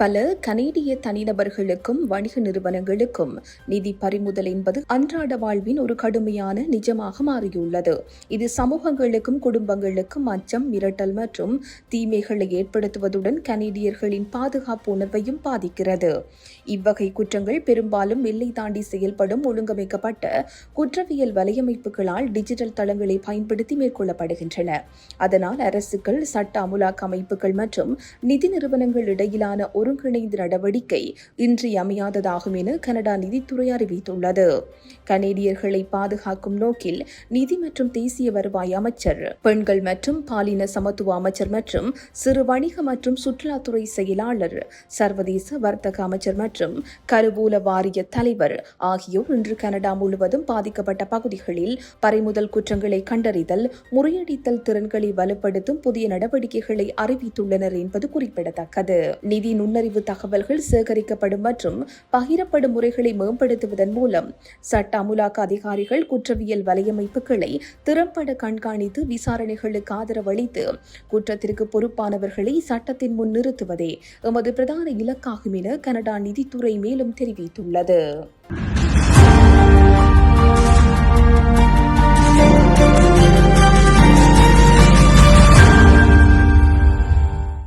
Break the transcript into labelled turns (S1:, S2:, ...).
S1: பல கனேடிய தனிநபர்களுக்கும் வணிக நிறுவனங்களுக்கும் நிதி பறிமுதல் என்பது அன்றாட வாழ்வின் ஒரு கடுமையான நிஜமாக மாறியுள்ளது. இது சமூகங்களுக்கும் குடும்பங்களுக்கும் அச்சம் மிரட்டல் மற்றும் தீமைகளை ஏற்படுத்துவதுடன் கனேடியர்களின் பாதுகாப்பு உணர்வையும் பாதிக்கிறது. இவ்வகை குற்றங்கள் பெரும்பாலும் எல்லை தாண்டி செயல்படும் ஒழுங்கமைக்கப்பட்ட குற்றவியல் வலையமைப்புகளால் டிஜிட்டல் தளங்களை பயன்படுத்தி மேற்கொள்ளப்படுகின்றன. அதனால் அரசுகள் சட்ட அமுலாக்க அமைப்புகள் மற்றும் நிதி நிறுவனங்கள் இடையிலான ஒரு ஒருங்கிணைந்த நடவடிக்கை இன்றியமையாததாகும் என கனடா நிதித்துறை அறிவித்துள்ளது. கனேடியர்களை பாதுகாக்கும் நோக்கில் நிதி மற்றும் தேசிய வருவாய் அமைச்சர் பெண்கள் மற்றும் பாலின சமத்துவ அமைச்சர் மற்றும் சிறு வணிக மற்றும் சுற்றுலாத்துறை செயலாளர் சர்வதேச வர்த்தக அமைச்சர் மற்றும் கருவூல வாரிய தலைவர் ஆகியோர் இன்று கனடா முழுவதும் பாதிக்கப்பட்ட பகுதிகளில் பறிமுதல் குற்றங்களை கண்டறிதல் முறியடித்தல் திறன்களை வலுப்படுத்தும் புதிய நடவடிக்கைகளை அறிவித்துள்ளனர் என்பது குறிப்பிடத்தக்கது. நிதி நுண்ணறிவு தகவல்கள் சேகரிக்கப்படும் மற்றும் பகிரப்படும் முறைகளை மேம்படுத்துவதன் மூலம் சட்ட அமுலாக்க அதிகாரிகள் குற்றவியல் வலையமைப்புகளை திறம்பட கண்காணித்து விசாரணைகளுக்கு ஆதரவளித்து குற்றத்திற்கு பொறுப்பானவர்களை சட்டத்தின் முன் நிறுத்துவதே எமது பிரதான இலக்காகும் என கனடா நிதித்துறை மேலும் தெரிவித்துள்ளது.